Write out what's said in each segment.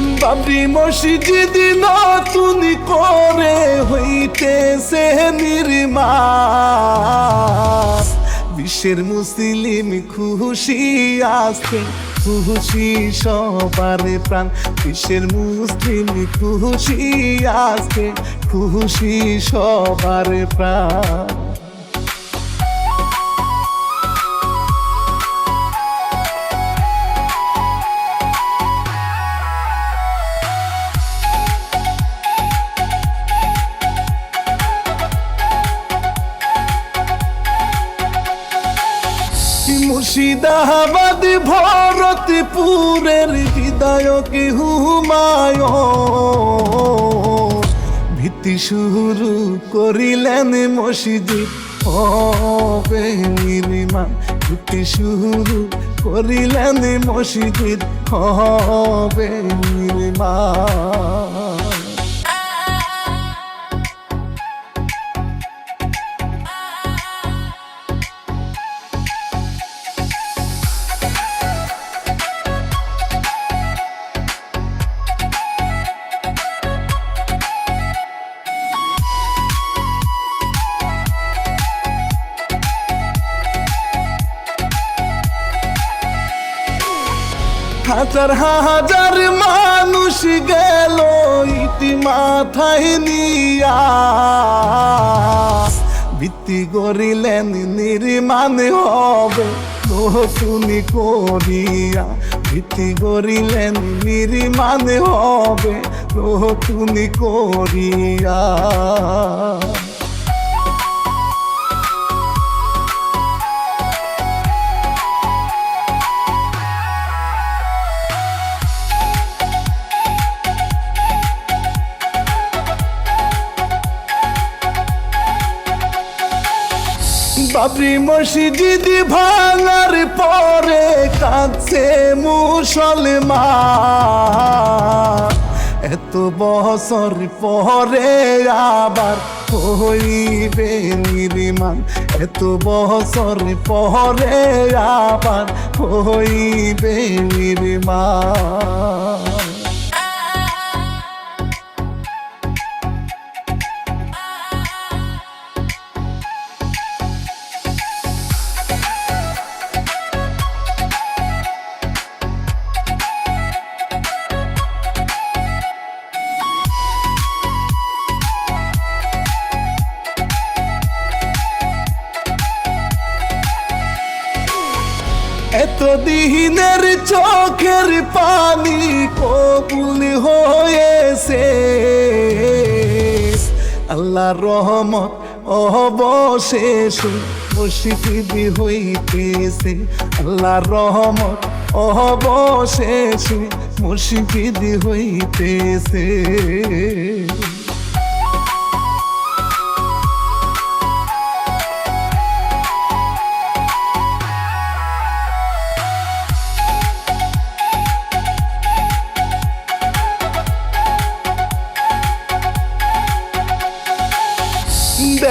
বাবরি মসজিদ না তুমি করে হইতেছে নির্মাণ। বিশ্বের মুসলিম খুশি আছে, খুশি সবার প্রাণ। বিশ্বের মুসলিম খুশি আছে, খুশি সবার প্রাণ। মুর্শিদাবাদ ভরতপুরের হৃদয়ক হুমায় ভিত্তি শুরু করিলেন মসজিদ হবে ভিত্তি শুরু করিলেন মসজিদ হবে নির্মাণ। হাজার হাজার মানুষ গেল ইতি মাথায় নিয়া। ভিত্তি করিলেন নির্মাণ হবে নতুন করিয়া। ভিত্তি করিলেন নির্মাণ হবে নতুন করিয়া। বাবরি মসজিদ ভাঙার পরে কাছে মুসলমান। এত বছর পরে আবার হইবে নির্মাণ। এত বছর পরে আবার হইবে নির্মাণ। এত দিনের চোখের পানি কবুল হয়েছে। আল্লাহ রহমত অবশেষ মসজিদ হইতেছে। আল্লাহ রহমত অবশেষ মসজিদ হইতেছে।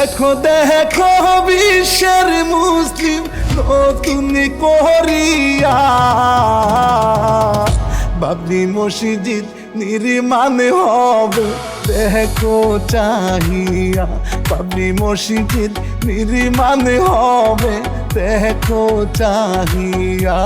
দেখো দেখো, বিশ্বের মুসলিম নতুন করিয়া। বাবরি মসজিদ নির্মাণ হবে, দেখো চাহিয়া। বাবরি মসজিদ নির্মাণ হবে, দেখো চাহিয়া।